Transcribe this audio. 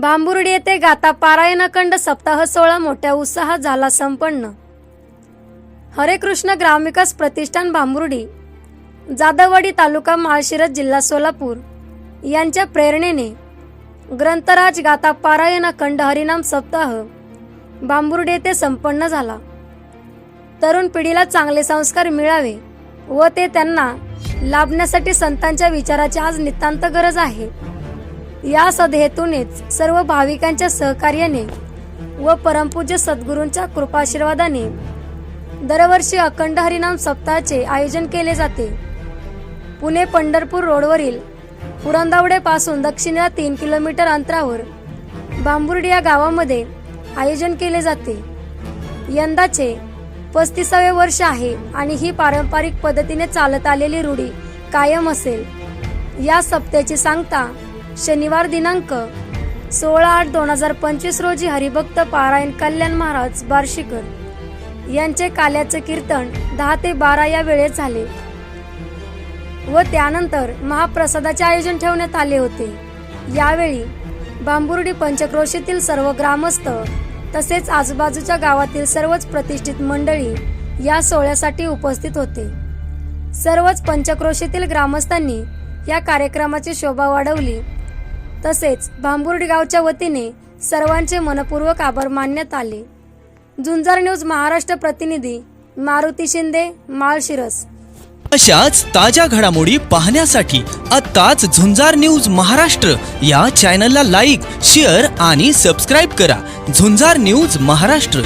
बांबुर्डी येथे गाता पारायणखंड सप्ताह सोहळा मोठ्या उत्साहात झाला संपन्न. हरे कृष्ण ग्रामविकास प्रतिष्ठान बांबुर्डी जाधववाडी तालुका माळशिरस जिल्हा सोलापूर यांच्या प्रेरणेने ग्रंथराज गाता पारायण खंड हरिनाम सप्ताह बांबुर्डी येथे संपन्न झाला. तरुण पिढीला चांगले संस्कार मिळावे व ते त्यांना लाभण्यासाठी संतांच्या विचाराची आज नितांत गरज आहे. या सदहेतूनेच सर्व भाविकांच्या सहकार्याने व परमपूज्य सद्गुरूंच्या कृपाशीर्वादाने दरवर्षी अखंड हरिनाम सप्ताहाचे आयोजन केले जाते. पुणे पंढरपूर रोडवरील पुरंदावडेपासून दक्षिणेला तीन किलोमीटर अंतरावर बांबुर्डी या गावामध्ये आयोजन केले जाते. यंदाचे पस्तीसावे वर्ष आहे आणि ही पारंपरिक पद्धतीने चालत आलेली रूढी कायम असेल. या सप्त्याची सांगता शनिवार दिनांक सोळा आठ दोन हजार पंचवीस रोजी हरिभक्त पारायण कल्याण महाराज बार्शीकर यांचे काल्याचे कीर्तन दहा ते बारा या वेळेत झाले व त्यानंतर महाप्रसादाचे आयोजन ठेवण्यात आले होते. यावेळी बांबुर्डी पंचक्रोशीतील सर्व ग्रामस्थ तसेच आजूबाजूच्या गावातील सर्वच प्रतिष्ठित मंडळी या सोहळ्यासाठी उपस्थित होते. सर्वच पंचक्रोशीतील ग्रामस्थांनी या कार्यक्रमाची शोभा वाढवली तसेच बांबुर्डी गावच्या वतीने सर्वांचे मनपूर्वक आभार मानण्यात आले. झुंजार न्यूज महाराष्ट्र प्रतिनिधी मारुती शिंदे माळशिरस अशाच ताज्या घडामोडी पाहण्यासाठी आत्ताच झुंजार न्यूज महाराष्ट्र या चॅनलला लाईक शेअर आणि सबस्क्राईब करा. झुंजार न्यूज महाराष्ट्र.